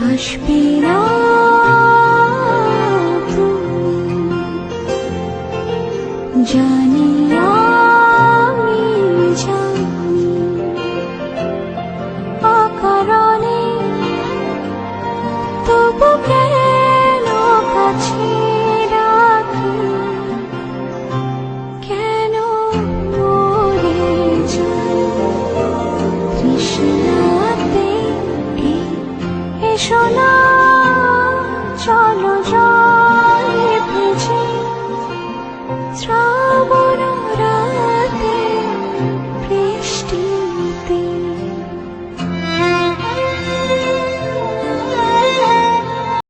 अश्मीर जानीया এসো না চলো। জলে